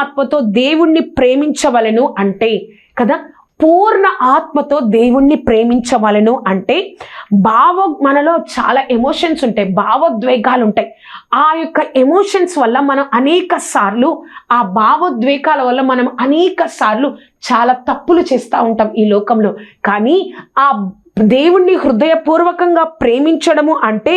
ఆత్మతో దేవుణ్ణి ప్రేమించవలను అంటే కదా? పూర్ణ ఆత్మతో దేవుణ్ణి ప్రేమించవలను అంటే భావ మనలో చాలా ఎమోషన్స్ ఉంటాయి భావోద్వేగాలు ఉంటాయి ఆ యొక్క ఎమోషన్స్ వల్ల మనం అనేక సార్లు ఆ భావోద్వేగాల వల్ల మనం అనేక సార్లు చాలా తప్పులు చేస్తూ ఉంటాం ఈ లోకంలో. కానీ ఆ దేవుణ్ణి హృదయపూర్వకంగా ప్రేమించడము అంటే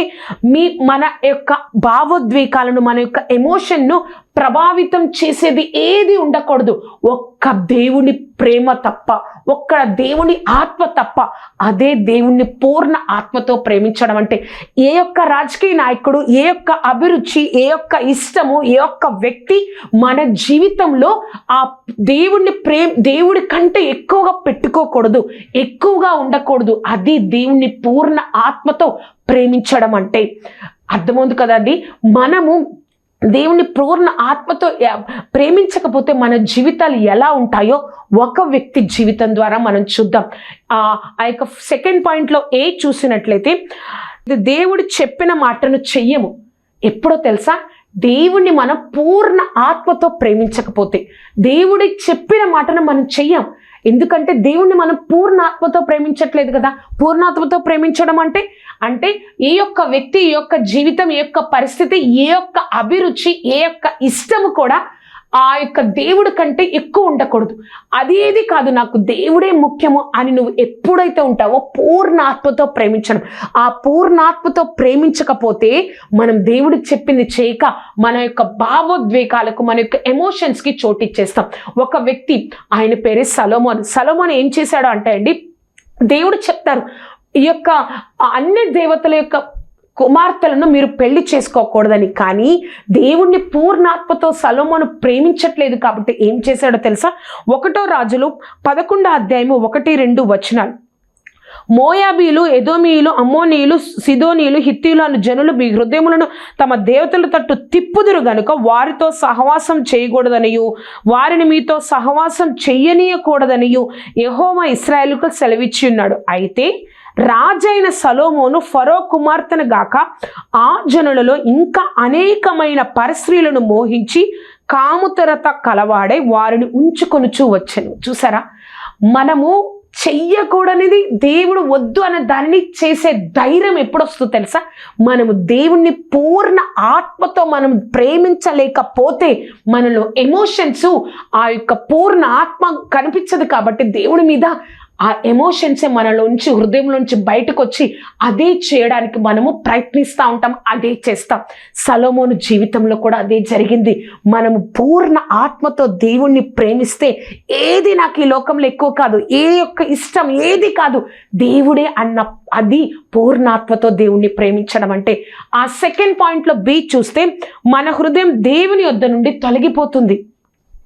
మీ మన యొక్క భావోద్వేగాలను మన యొక్క ఎమోషన్ను ప్రభావితం చేసేది ఏది ఉండకూడదు. ఒక్క దేవుని ప్రేమ తప్ప ఒక్క దేవుని ఆత్మ తప్ప అదే దేవుణ్ణి పూర్ణ ఆత్మతో ప్రేమించడం అంటే ఏ యొక్క రాజకీయ నాయకుడు ఏ యొక్క అభిరుచి ఏ యొక్క ఇష్టము ఏ యొక్క వ్యక్తి మన జీవితంలో ఆ దేవుణ్ణి ప్రేమ దేవుడి కంటే ఎక్కువగా పెట్టుకోకూడదు ఎక్కువగా ఉండకూడదు. అది దేవుణ్ణి పూర్ణ ఆత్మతో ప్రేమించడం అంటే. అర్థమవుతుంది కదండి? మనము దేవుని పూర్ణ ఆత్మతో ప్రేమించకపోతే మన జీవితాలు ఎలా ఉంటాయో ఒక వ్యక్తి జీవితం ద్వారా మనం చూద్దాం. ఆ ఆ యొక్క సెకండ్ పాయింట్లో ఏ చూసినట్లయితే దేవుడు చెప్పిన మాటను చెయ్యము. ఎప్పుడో తెలుసా? దేవుణ్ణి మనం పూర్ణ ఆత్మతో ప్రేమించకపోతే. దేవుడి చెప్పిన మాటను మనం చెయ్యం. ఎందుకంటే దేవుణ్ణి మనం పూర్ణ ఆత్మతో ప్రేమించట్లేదు కదా? పూర్ణాత్మతో ప్రేమించడం అంటే అంటే ఈ యొక్క వ్యక్తి ఈ యొక్క జీవితం ఈ యొక్క పరిస్థితి ఏ యొక్క అభిరుచి ఏ యొక్క ఇష్టము కూడా ఆ యొక్క దేవుడి కంటే ఎక్కువ ఉండకూడదు. అదేది కాదు నాకు దేవుడే ముఖ్యము అని నువ్వు ఎప్పుడైతే ఉంటావో పూర్ణాత్మతో ప్రేమించడం. ఆ పూర్ణాత్మతో ప్రేమించకపోతే మనం దేవుడికి చెప్పింది చేయక మన యొక్క భావోద్వేగాలకు మన యొక్క ఎమోషన్స్కి చోటిచ్చేస్తాం ఒక వ్యక్తి ఆయన పేరే సలోమోన్. సలోమోన్ ఏం చేశాడు అంటే అండి దేవుడు చెప్తారు ఈ యొక్క అన్ని దేవతల యొక్క కుమార్తెలను మీరు పెళ్ళి చేసుకోకూడదని. కానీ దేవుణ్ణి పూర్ణాత్మతో సలోమోను ప్రేమించట్లేదు కాబట్టి ఏం చేశాడో తెలుసా? ఒకటో రాజులు పదకొండో అధ్యాయము ఒకటి రెండు వచనాలు. మోయాబీలు ఎదోమీయులు అమ్మోనీయులు సిదోనీయులు హిత్తీలు అను జనులు మీ హృదయములను తమ దేవతల తట్టు తిప్పుదురు గనుక వారితో సహవాసం చేయకూడదనియు. వారిని మీతో సహవాసం చెయ్యనీయకూడదనియు. యహోమ ఇస్రాయేలుకు సెలవిచ్చి ఉన్నాడు. అయితే రాజైన సలోమోను ఫరో కుమార్తెను గాక ఆ జనులలో ఇంకా అనేకమైన పరిశ్రీలను మోహించి కాముతరత కలవాడే వారిని ఉంచుకొనుచూ వచ్చెను. చూసారా? మనము చెయ్యకూడనిది దేవుడు వద్దు అనే దానిని చేసే ధైర్యం ఎప్పుడొస్తుందో తెలుసా? మనము దేవుణ్ణి పూర్ణ ఆత్మతో మనం ప్రేమించలేకపోతే మనలో ఎమోషన్స్ ఆ యొక్క పూర్ణ ఆత్మ కనిపించదు కాబట్టి దేవుడి మీద ఆ ఎమోషన్సే మనలోంచి హృదయంలోంచి బయటకు వచ్చి అదే చేయడానికి మనము ప్రయత్నిస్తూ ఉంటాం అదే చేస్తాం. సలోమోను జీవితంలో కూడా అదే జరిగింది. మనము పూర్ణ ఆత్మతో దేవుణ్ణి ప్రేమిస్తే ఏది నాకు ఈ లోకంలో ఎక్కువ కాదు ఏ యొక్క ఇష్టం ఏది కాదు దేవుడే అన్న అది పూర్ణాత్మతో దేవుణ్ణి ప్రేమించడం అంటే. ఆ సెకండ్ పాయింట్లో బి చూస్తే మన హృదయం దేవుని యొద్ద నుండి తొలగిపోతుంది.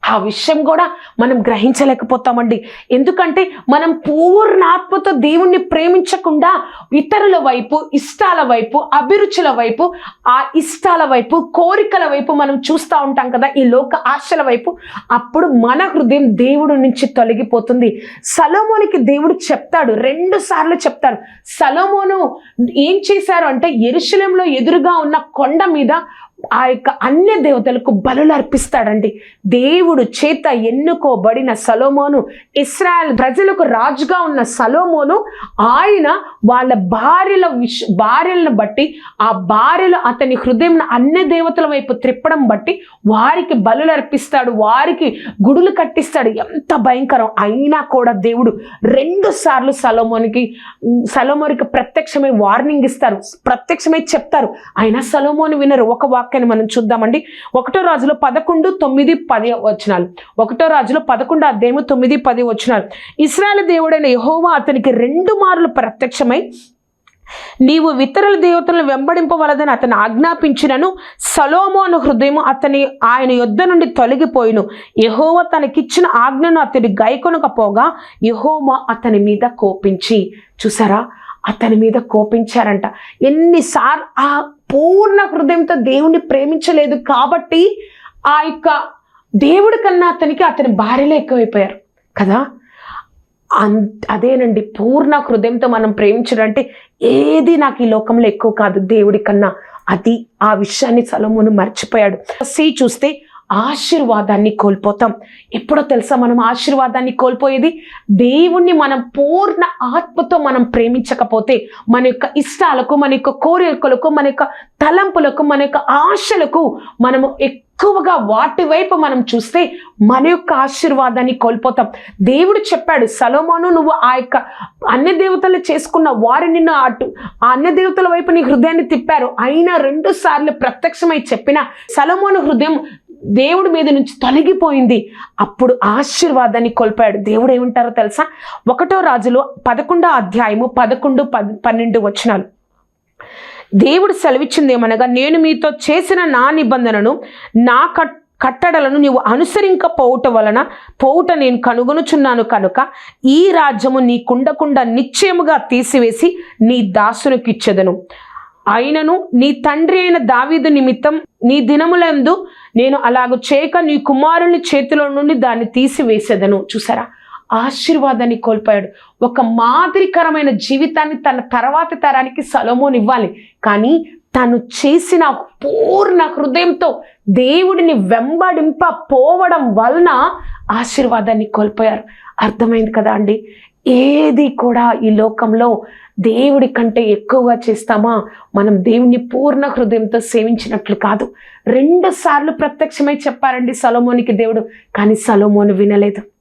ఆ విషయం కూడా మనం గ్రహించలేకపోతామండి. ఎందుకంటే మనం పూర్ణాత్మతో దేవుణ్ణి ప్రేమించకుండా ఇతరుల వైపు ఇష్టాల వైపు అభిరుచుల వైపు ఆ ఇష్టాల వైపు కోరికల వైపు మనం చూస్తూ ఉంటాం కదా ఈ లోక ఆశల వైపు అప్పుడు మన హృదయం దేవుడి నుంచి తొలగిపోతుంది. సలోమోనికి దేవుడు చెప్తాడు రెండు సార్లు చెప్తాడు. సలోమోను ఏం చేశారు అంటే ఎరుశలంలో ఎదురుగా ఉన్న కొండ మీద ఆ యొక్క అన్య దేవతలకు బలులు అర్పిస్తాడండి. దేవుడు చేత ఎన్నుకోబడిన సలోమోను ఇస్రాయల్ ప్రజలకు రాజుగా ఉన్న సలోమోను ఆయన వాళ్ళ భార్యల విష భార్యలను బట్టి ఆ భార్యలు అతని హృదయం అన్య దేవతల వైపు త్రిప్పడం బట్టి వారికి బలులు అర్పిస్తాడు వారికి గుడులు కట్టిస్తాడు. ఎంత భయంకరం! అయినా కూడా దేవుడు రెండు సార్లు సలోమోనికి సలోమోనికి ప్రత్యక్షమై వార్నింగ్ ఇస్తారు. ప్రత్యక్షమై చెప్తారు. అయినా సలోమోని వినరు. ఒక వాక్యాన్ని మనం చూద్దామండి. ఒకటో రాజులో పదకొండు తొమ్మిది పది వచ్చినాలు ఒకటో రాజులో పదకొండు అధ్యాయము తొమ్మిది పది వచ్చినాలు ఇస్రాయల్ దేవుడైన యహోవా అతనికి రెండు మార్లు ప్రత్యక్షమై నీవు ఇతరుల దేవతలను వెంబడింపవలదని అతను ఆజ్ఞాపించినను సలోమోను హృదయం అతని ఆయన యొద్ద నుండి తొలగిపోయిను. యహోవ తనకిచ్చిన ఆజ్ఞను అతడి గైకొనకపోగా యహోమ అతని మీద కోపించి. చూసారా? అతని మీద కోపించారంట. ఎన్నిసార్లు ఆ పూర్ణ హృదయంతో దేవుణ్ణి ప్రేమించలేదు కాబట్టి ఆ యొక్క దేవుడి కన్నా అతనికి అతని భార్యలే ఎక్కువైపోయారు. కదా? అన్ అదేనండి. పూర్ణ హృదయంతో మనం ప్రేమించడం అంటే ఏది నాకు ఈ లోకంలో ఎక్కువ కాదు. దేవుడి కన్నా. అది ఆ విషయాన్ని సలమును మర్చిపోయాడు. సి చూస్తే ఆశీర్వాదాన్ని కోల్పోతాం. ఎప్పుడో తెలుసా మనం ఆశీర్వాదాన్ని కోల్పోయేది? దేవుణ్ణి మనం పూర్ణ ఆత్మతో మనం ప్రేమించకపోతే మన యొక్క ఇష్టాలకు మన యొక్క కోరికలకు మన యొక్క తలంపులకు మన యొక్క ఆశలకు మనము ఎక్కువగా వాటి వైపు మనం చూస్తే మన యొక్క ఆశీర్వాదాన్ని కోల్పోతాం. దేవుడు చెప్పాడు సలోమాను నువ్వు ఆ యొక్క అన్య దేవతలు చేసుకున్న వారు నిన్ను అటు ఆ అన్య దేవతల వైపు నీ హృదయాన్ని తిప్పారు. అయినా రెండు సార్లు ప్రత్యక్షమై చెప్పిన సలోమాను హృదయం దేవుడి మీద నుంచి తొలగిపోయింది. అప్పుడు ఆశీర్వాదాన్ని కోల్పోయాడు. దేవుడు ఏమంటారో తెలుసా? ఒకటో రాజులో పదకొండో అధ్యాయము పదకొండు పద్ పన్నెండు వచనాలు. దేవుడు సెలవిచ్చింది ఏమనగా నేను మీతో చేసిన నా నిబంధనను నా కట్ కట్టడలను నీవు అనుసరింకపోవటం వలన పోవుట నేను కనుగొనుచున్నాను కనుక ఈ రాజ్యము నీకుండకుండా నిశ్చయముగా తీసివేసి నీ దాసునికిచ్చెదను. అయినను నీ తండ్రి అయిన దావీదు నిమిత్తం నీ దినములందు నేను అలాగ చేయక నీ కుమారుని చేతిలో నుండి దాన్ని తీసివేసేదను. చూసారా? ఆశీర్వాదాన్ని కోల్పోయాడు. ఒక మాదిరికరమైన జీవితాన్ని తన తర్వాతి తరానికి సలోమోన్ ఇవ్వాలి. కానీ తను చేసిన పూర్ణ హృదయంతో దేవుడిని వెంబడింప పోవడం వలన ఆశీర్వాదాన్ని కోల్పోయారు. అర్థమైంది కదా అండి? ఏది కూడా ఈ లోకంలో దేవుడి కంటే ఎక్కువగా చేస్తామా? మనం దేవుణ్ణి పూర్ణ హృదయంతో సేవించినట్లు కాదు. రెండు సార్లు ప్రత్యక్షమై చెప్పారండి సలోమోనికి దేవుడు కానీ సలోమోను వినలేదు.